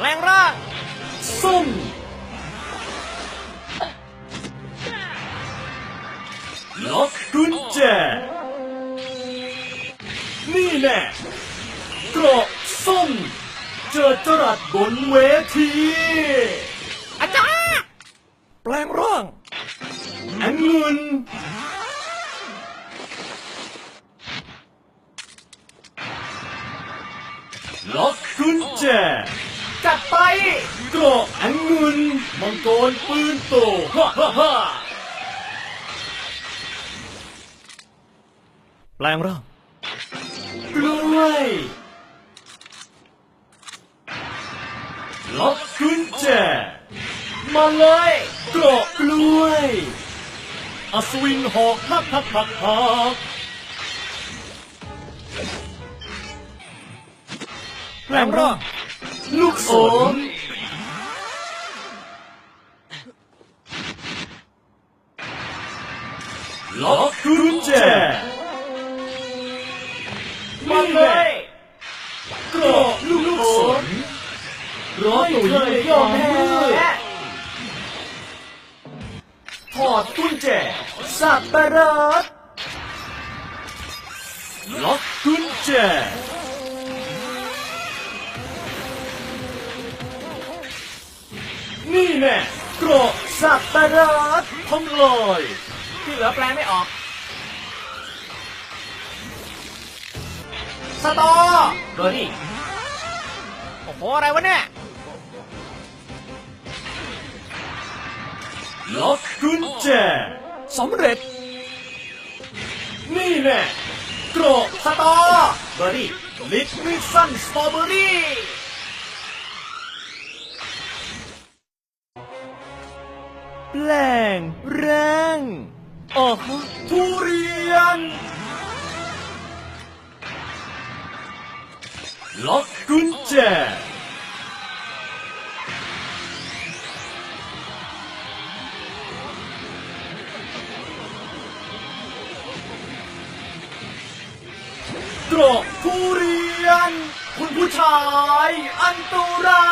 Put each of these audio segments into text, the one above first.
แรงร่างส้มล็อกกุญแจ นี่แน่เกราะส้ม เจอจรัสบนเวทีอาจารย์แปลงร่างองุ่น กราะองุ่นมังกรปืนโตฮ่าฮ่าฮ่าแปลงร่างกล้วยล็อกกุญแจมาเลยเกราะกล้วยอัศวินหอกพักพักพักพักแปลงร่างลูกศร ล็อกกุญแจมาเลยกราะลูกศรร้อยเคยยอมแพ้ถอดกุญแจสับประรดล็อกกุญแจนี่แน่กราะสับประรดทำลาย ลือแปลไม่ออก สตอเบอร์รี่ โอ้โห อะไรวะเนี่ย ล็อกกุญแจสำเร็จ นี่แน่เกราะสตอเบอร์รี่ ลิทมิสันสตรอเบอรี่แปลงร่าง อ๋อฮะทุเรียน ล็อกกุญแจเกราะทุเรียน คุณผู้ชาย อันตรา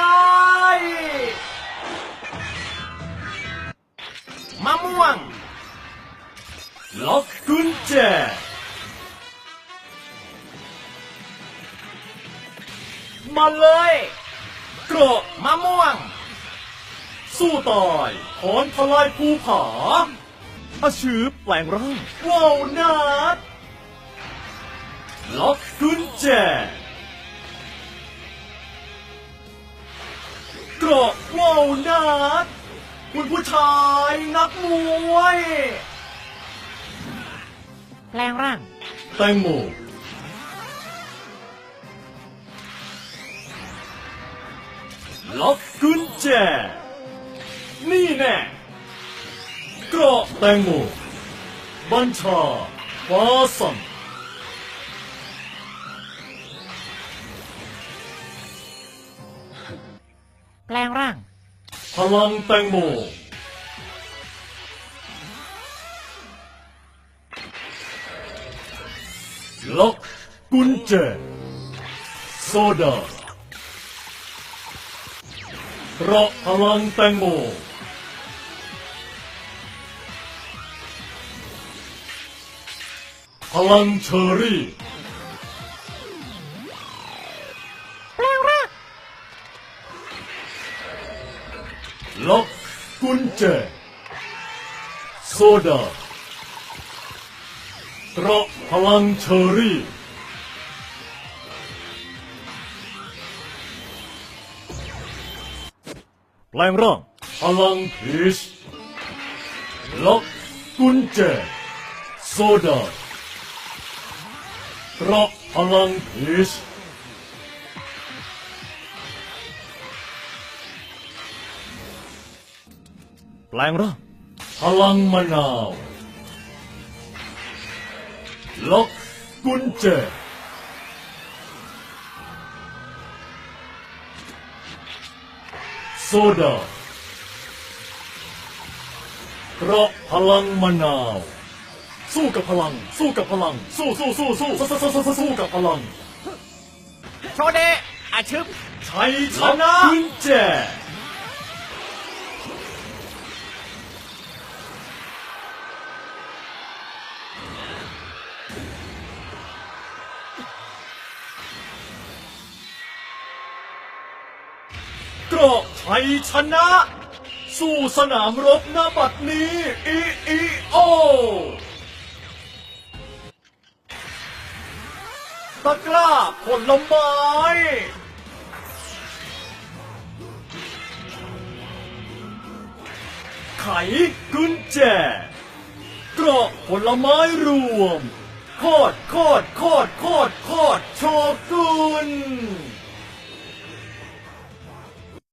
ย ล็อกกุญแจ มาเลยเกราะมะม่วง สู้ตายถอนทลายภูผาอาชือแปลงร่างว้าวนาดล็อกกุญแจเกราะว้าวนาดคุณผู้ชายนักมวย แปลงร่าง แตงโมล็อกกุญแจ นี่แน่เกราะแตงโมบัญชาฟ้าสั่งแปลงร่าง พลังแตงโม ล็อกกุญแจโซดาเพราะพลังแตงโมพลังเชอรี่แปลงร่างล็อกกุญแจโซดา เพราะพลังเชอรี่ แปลงร่างพลังพีชล็อกกุญแจโซดาเพราะพลังพีชแปลงร่างพลังมะนาว ล็อกกุญแจโซดาเพราะพลังมะนาว สู้กับพลัง สู้กับพลัง สู้สู้สู้สู้สู้สู้สู้สู้สู้กับพลัง โชเดะอาชึบโชชัยชนะกุญแจ เกราะชัยชนะ สู่สนามรบหน้าบัดนี้อีอีโอตะกร้าผลไม้ไขกุญแจเกราะผลไม้รวม โคตรโคตรโคตรโคตรโคตรโชกุน